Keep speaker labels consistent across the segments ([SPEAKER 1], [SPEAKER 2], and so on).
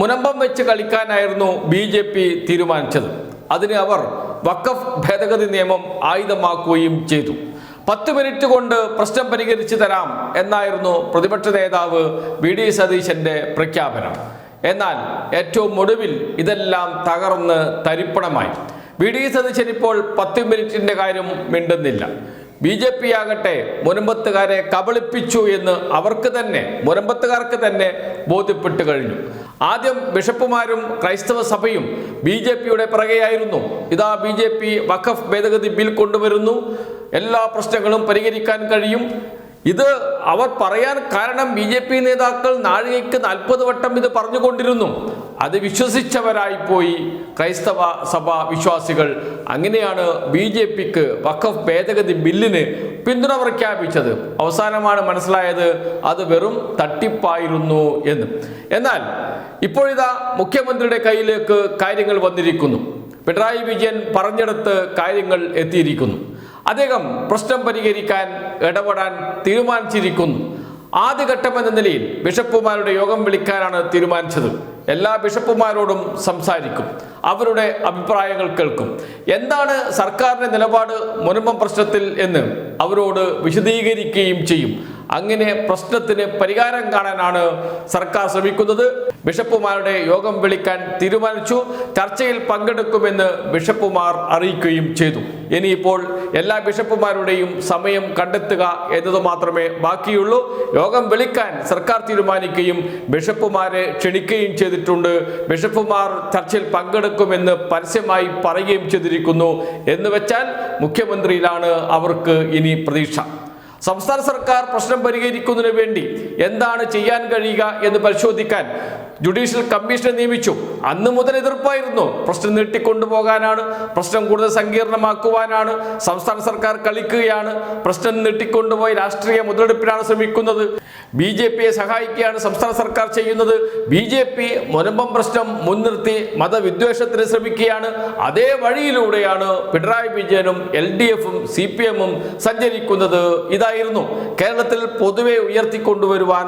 [SPEAKER 1] മുനമ്പം വെച്ച് കളിക്കാനായിരുന്നു B J P തീരുമാനിച്ചത്. അതിന് അവർ വഖഫ് ഭേദഗതി നിയമം ആയുധമാക്കുകയും ചെയ്തു. പത്ത് മിനിറ്റ് കൊണ്ട് പ്രശ്നം പരിഹരിച്ചു തരാം എന്നായിരുന്നു പ്രതിപക്ഷ നേതാവ് വി ഡി സതീശന്റെ പ്രഖ്യാപനം. എന്നാൽ ഏറ്റവും ഒടുവിൽ ഇതെല്ലാം തകർന്ന് തരിപ്പണമായി. വി ഡി സതീശൻ ഇപ്പോൾ പത്ത് മിനിറ്റിന്റെ കാര്യം മിണ്ടുന്നില്ല. ബി ജെ പി ആകട്ടെ മുനമ്പത്തുകാരെ കബളിപ്പിച്ചു എന്ന് അവർക്ക് തന്നെ മുനമ്പത്തുകാർക്ക് തന്നെ ബോധ്യപ്പെട്ട് കഴിഞ്ഞു. ആദ്യം ബിഷപ്പുമാരും ക്രൈസ്തവ സഭയും ബി ജെ പിയുടെ പിറകെയായിരുന്നു. ഇതാ ബി ജെ പി വഖഫ് ഭേദഗതി ബിൽ കൊണ്ടുവരുന്നു. എല്ലാ പ്രശ്നങ്ങളും പരിഹരിക്കാൻ കഴിയും. ഇത് അവർ പറയാൻ കാരണം ബി ജെ പി നേതാക്കൾ നാഴികയ്ക്ക് നാൽപ്പത് വട്ടം ഇത് പറഞ്ഞുകൊണ്ടിരുന്നു. അത് വിശ്വസിച്ചവരായിപ്പോയി ക്രൈസ്തവ സഭ വിശ്വാസികൾ. അങ്ങനെയാണ് ബി ജെ പിക്ക് വഖഫ് ഭേദഗതി ബില്ലിന് പിന്തുണ പ്രഖ്യാപിച്ചത്. അവസാനമാണ് മനസ്സിലായത് അത് വെറും തട്ടിപ്പായിരുന്നു എന്ന്. എന്നാൽ ഇപ്പോഴിതാ മുഖ്യമന്ത്രിയുടെ കയ്യിലേക്ക് കാര്യങ്ങൾ വന്നിരിക്കുന്നു. പിണറായി വിജയൻ പറഞ്ഞെടുത്ത് കാര്യങ്ങൾ എത്തിയിരിക്കുന്നു. അദ്ദേഹം പ്രശ്നം പരിഹരിക്കാൻ ഇടപെടാൻ തീരുമാനിച്ചിരിക്കുന്നു. ആദ്യഘട്ടം എന്ന നിലയിൽ ബിഷപ്പുമാരുടെ യോഗം വിളിക്കാനാണ് തീരുമാനിച്ചത്. എല്ലാ ബിഷപ്പുമാരോടും സംസാരിക്കും. അവരുടെ അഭിപ്രായങ്ങൾ കേൾക്കും. എന്താണ് സർക്കാരിന്റെ നിലപാട് മുനമ്പം പ്രശ്നത്തിൽ എന്ന് അവരോട് വിശദീകരിക്കുകയും ചെയ്യും. അങ്ങനെ പ്രശ്നത്തിന് പരിഹാരം കാണാനാണ് സർക്കാർ ശ്രമിക്കുന്നത്. ബിഷപ്പുമാരുടെ യോഗം വിളിക്കാൻ തീരുമാനിച്ചു. ചർച്ചയിൽ പങ്കെടുക്കുമെന്ന് ബിഷപ്പുമാർ അറിയിക്കുകയും ചെയ്തു. ഇനിയിപ്പോൾ എല്ലാ ബിഷപ്പുമാരുടെയും സമയം കണ്ടെത്തുക എന്നത് മാത്രമേ ബാക്കിയുള്ളൂ. യോഗം വിളിക്കാൻ സർക്കാർ തീരുമാനിക്കുകയും ബിഷപ്പുമാരെ ക്ഷണിക്കുകയും ചെയ്തിട്ടുണ്ട്. ബിഷപ്പുമാർ ചർച്ചയിൽ പങ്കെടുക്കുമെന്ന് പരസ്യമായി പറയുകയും ചെയ്തിരിക്കുന്നു. എന്ന് വെച്ചാൽ മുഖ്യമന്ത്രിയിലാണ് അവർക്ക് ഇനി പ്രതീക്ഷ. സംസ്ഥാന സർക്കാർ പ്രശ്നം പരിഹരിക്കുന്നതിന് വേണ്ടി എന്താണ് ചെയ്യാൻ കഴിയുക എന്ന് പരിശോധിക്കാൻ ജുഡീഷ്യൽ കമ്മീഷനെ നിയമിച്ചു. അന്ന് മുതൽ എതിർപ്പായിരുന്നു. പ്രശ്നം നീട്ടിക്കൊണ്ടുപോകാനാണ് പ്രശ്നം കൂടുതൽ സങ്കീർണമാക്കുവാനാണ് സംസ്ഥാന സർക്കാർ കളിക്കുകയാണ് പ്രശ്നം നീട്ടിക്കൊണ്ടുപോയി രാഷ്ട്രീയ മുതലെടുപ്പിനാണ് ശ്രമിക്കുന്നത്. ബി ജെ പിയെ സഹായിക്കുകയാണ് സംസ്ഥാന സർക്കാർ ചെയ്യുന്നത്. ബി ജെ പി മുനമ്പം പ്രശ്നം മുൻനിർത്തി മതവിദ്വേഷത്തിന് ശ്രമിക്കുകയാണ്. അതേ വഴിയിലൂടെയാണ് പിണറായി വിജയനും എൽ ഡി എഫും സി പി എമ്മും സഞ്ചരിക്കുന്നത്. ഇതായിരുന്നു കേരളത്തിൽ പൊതുവെ ഉയർത്തിക്കൊണ്ടുവരുവാൻ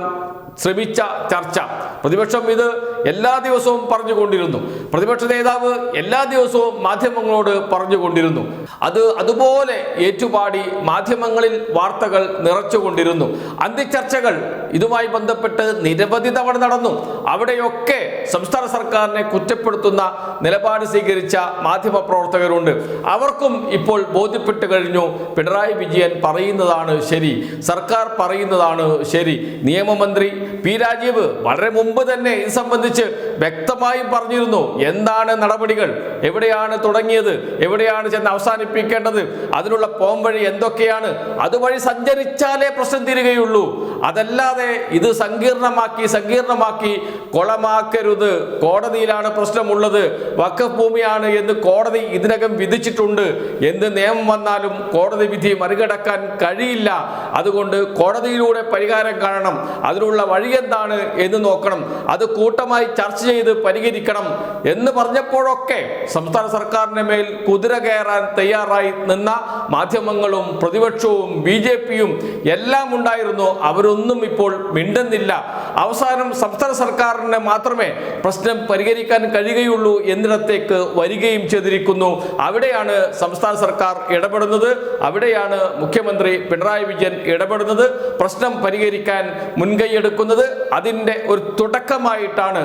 [SPEAKER 1] ശ്രമിച്ച ചർച്ച. പ്രതിപക്ഷം ഇത് എല്ലാ ദിവസവും പറഞ്ഞുകൊണ്ടിരുന്നു. പ്രതിപക്ഷ നേതാവ് എല്ലാ ദിവസവും മാധ്യമങ്ങളോട് പറഞ്ഞുകൊണ്ടിരുന്നു. അത് അതുപോലെ ഏറ്റുപാടി മാധ്യമങ്ങളിൽ വാർത്തകൾ നിറച്ചുകൊണ്ടിരുന്നു. അന്ത്യചർച്ചകൾ ഇതുമായി ബന്ധപ്പെട്ട് നിരവധി തവണ നടന്നു. അവിടെയൊക്കെ സംസ്ഥാന സർക്കാരിനെ കുറ്റപ്പെടുത്തുന്ന നിലപാട് സ്വീകരിച്ച മാധ്യമ പ്രവർത്തകരുണ്ട്. അവർക്കും ഇപ്പോൾ ബോധ്യപ്പെട്ട് കഴിഞ്ഞു. പിണറായി വിജയൻ പറയുന്നതാണ് ശരി. സർക്കാർ പറയുന്നതാണ് ശരി. നിയമമന്ത്രി പി രാജീവ് വളരെ മുമ്പ് തന്നെ ഇത് സംബന്ധിച്ച് വ്യക്തമായും പറഞ്ഞിരുന്നു. എന്താണ് നടപടികൾ? എവിടെയാണ് തുടങ്ങിയത്? എവിടെയാണ് ചെന്ന് അവസാനിപ്പിക്കേണ്ടത്? അതിനുള്ള പോംവഴി എന്തൊക്കെയാണ്? അതുവഴി സഞ്ചരിച്ചാലേ പ്രശ്നം തീരുകയുള്ളൂ. അതല്ലാതെ ഇത് സങ്കീർണമാക്കി സങ്കീർണമാക്കി കൊളമാക്കരുത്. കോടതിയിലാണ് പ്രശ്നമുള്ളത്. വക്കഫ് ഭൂമിയാണ് എന്ന് കോടതി ഇതിനകം വിധിച്ചിട്ടുണ്ട്. എന്ത് നിയമം വന്നാലും കോടതി വിധി മറികടക്കാൻ കഴിയില്ല. അതുകൊണ്ട് കോടതിയിലൂടെ പരിഹാരം കാണണം. അതിനുള്ള വഴി എന്താണ് എന്ന് നോക്കണം. അത് കൂട്ടമായി ചർച്ച ചെയ്ത് പരിഹരിക്കണം എന്ന് പറഞ്ഞപ്പോഴൊക്കെ സംസ്ഥാന സർക്കാരിന്റെ മേൽ കുതിര കയറാൻ തയ്യാറായി നിന്ന മാധ്യമങ്ങളും പ്രതിപക്ഷവും ബി ജെ പിയും എല്ലാം ഉണ്ടായിരുന്നു. അവരൊന്നും ഇപ്പോൾ മിണ്ടുന്നില്ല. അവസാനം സംസ്ഥാന സർക്കാരിന് മാത്രമേ പ്രശ്നം പരിഹരിക്കാൻ കഴിയുകയുള്ളൂ എന്നിടത്തേക്ക് വരികയും ചെയ്തിരിക്കുന്നു. അവിടെയാണ് സംസ്ഥാന സർക്കാർ ഇടപെടുന്നത്. അവിടെയാണ് മുഖ്യമന്ത്രി പിണറായി വിജയൻ ഇടപെടുന്നത്. പ്രശ്നം പരിഹരിക്കാൻ മുൻകൈയെടുക്കുന്നത്. അതിന്റെ ഒരു തുടക്കമായിട്ടാണ്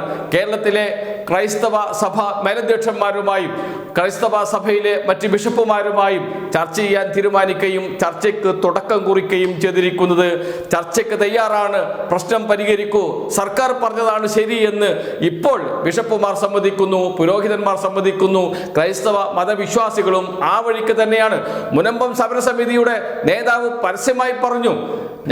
[SPEAKER 1] കേരളത്തിലെ ക്രൈസ്തവ സഭ മേലധ്യക്ഷന്മാരുമായും ക്രൈസ്തവ സഭയിലെ മറ്റ് ബിഷപ്പുമാരുമായും ചർച്ച ചെയ്യാൻ തീരുമാനിക്കുകയും ചർച്ചയ്ക്ക് തുടക്കം കുറിക്കുകയും ചെയ്തിരിക്കുന്നത് ചർച്ചയ്ക്ക് തയ്യാറാണ്. പ്രശ്നം പരിഹരിക്കൂ. സർക്കാർ പറഞ്ഞതാണ് ശരി എന്ന് ഇപ്പോൾ ബിഷപ്പുമാർ സമ്മതിക്കുന്നു പുരോഹിതന്മാർ സമ്മതിക്കുന്നു. ക്രൈസ്തവ മതവിശ്വാസികളും ആ വഴിക്ക് തന്നെയാണ്. മുനമ്പം സമരസമിതിയുടെ നേതാവ് പരസ്യമായി പറഞ്ഞു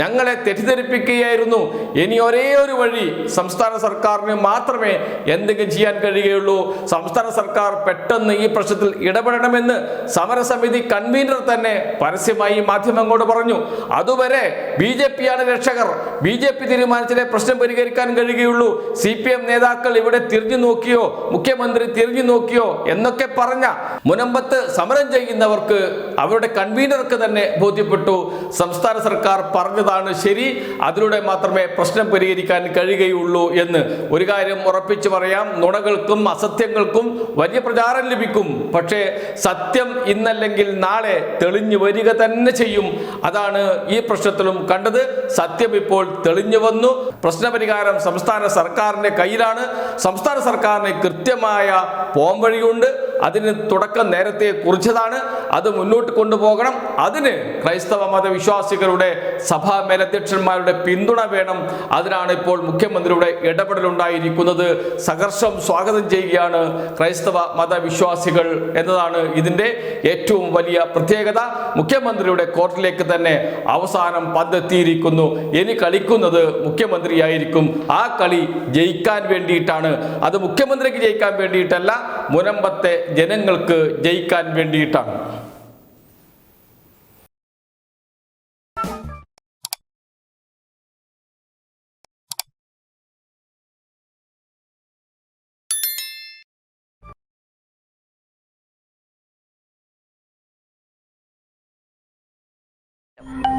[SPEAKER 1] ഞങ്ങളെ തെറ്റിദ്ധരിപ്പിക്കുകയായിരുന്നു. ഇനി ഒരേ ഒരു വഴി സംസ്ഥാന സർക്കാരിന് മാത്രമേ എന്തെങ്കിലും ചെയ്യാൻ കഴിയുകയുള്ളൂ. സംസ്ഥാന സർക്കാർ പെട്ടെന്ന് ഈ പ്രശ്നത്തിൽ ഇടപെടണമെന്ന് സമരസമിതി കൺവീനർ തന്നെ പരസ്യമായി മാധ്യമങ്ങളോട് പറഞ്ഞു. അതുവരെ ബി ജെ പിയാണ് രക്ഷകർ. ബി ജെ പി തീരുമാനിച്ചാലേ പ്രശ്നം പരിഹരിക്കാൻ കഴിയുകയുള്ളൂ. സി പി എം നേതാക്കൾ ഇവിടെ തിരിഞ്ഞു നോക്കിയോ? മുഖ്യമന്ത്രി തിരിഞ്ഞു നോക്കിയോ? എന്നൊക്കെ പറഞ്ഞ മുനമ്പത്ത് സമരം ചെയ്യുന്നവർക്ക് അവരുടെ കൺവീനർക്ക് തന്നെ ബോധ്യപ്പെട്ടു. സംസ്ഥാന സർക്കാർ പറഞ്ഞത് പറയുന്നതാണ് ശരി. അതിലൂടെ മാത്രമേ പ്രശ്നം പരിഹരിക്കാൻ കഴിയുകയുള്ളൂ എന്ന്. ഒരു കാര്യം ഉറപ്പിച്ചു പറയാം. നുണകൾക്കും അസത്യങ്ങൾക്കും വലിയ പ്രചാരം ലഭിക്കും. പക്ഷേ സത്യം ഇന്നല്ലെങ്കിൽ നാളെ തെളിഞ്ഞു വരിക തന്നെ ചെയ്യും. അതാണ് ഈ പ്രശ്നത്തിലും കണ്ടത്. സത്യം ഇപ്പോൾ തെളിഞ്ഞു വന്നു. പ്രശ്നപരിഹാരം സംസ്ഥാന സർക്കാരിന്റെ കയ്യിലാണ്. സംസ്ഥാന സർക്കാരിന് കൃത്യമായ പോംവഴിയുണ്ട് അതിന് തുടക്കം നേരത്തെ കുറിച്ചതാണ്. അത് മുന്നോട്ട് കൊണ്ടുപോകണം. അതിന് ക്രൈസ്തവ മതവിശ്വാസികളുടെ സഭാ മേലധ്യക്ഷന്മാരുടെ പിന്തുണ വേണം. അതിനാണ് ഇപ്പോൾ മുഖ്യമന്ത്രിയുടെ ഇടപെടലുണ്ടായിരിക്കുന്നത്. സഹർഷം സ്വാഗതം ചെയ്യുകയാണ് ക്രൈസ്തവ മതവിശ്വാസികൾ എന്നതാണ് ഇതിന്റെ ഏറ്റവും വലിയ പ്രത്യേകത. മുഖ്യമന്ത്രിയുടെ കോർട്ടിലേക്ക് തന്നെ അവസാനം പന്തെത്തിയിരിക്കുന്നു. ഇനി കളിക്കുന്നത് മുഖ്യമന്ത്രിയായിരിക്കും. ആ കളി ജയിക്കാൻ വേണ്ടിയിട്ടാണ്. അത് മുഖ്യമന്ത്രിക്ക് ജയിക്കാൻ വേണ്ടിയിട്ടല്ല മുനമ്പത്തെ ജനങ്ങൾക്ക് ജയിക്കാൻ വേണ്ടിയിട്ടാണ്. Yep.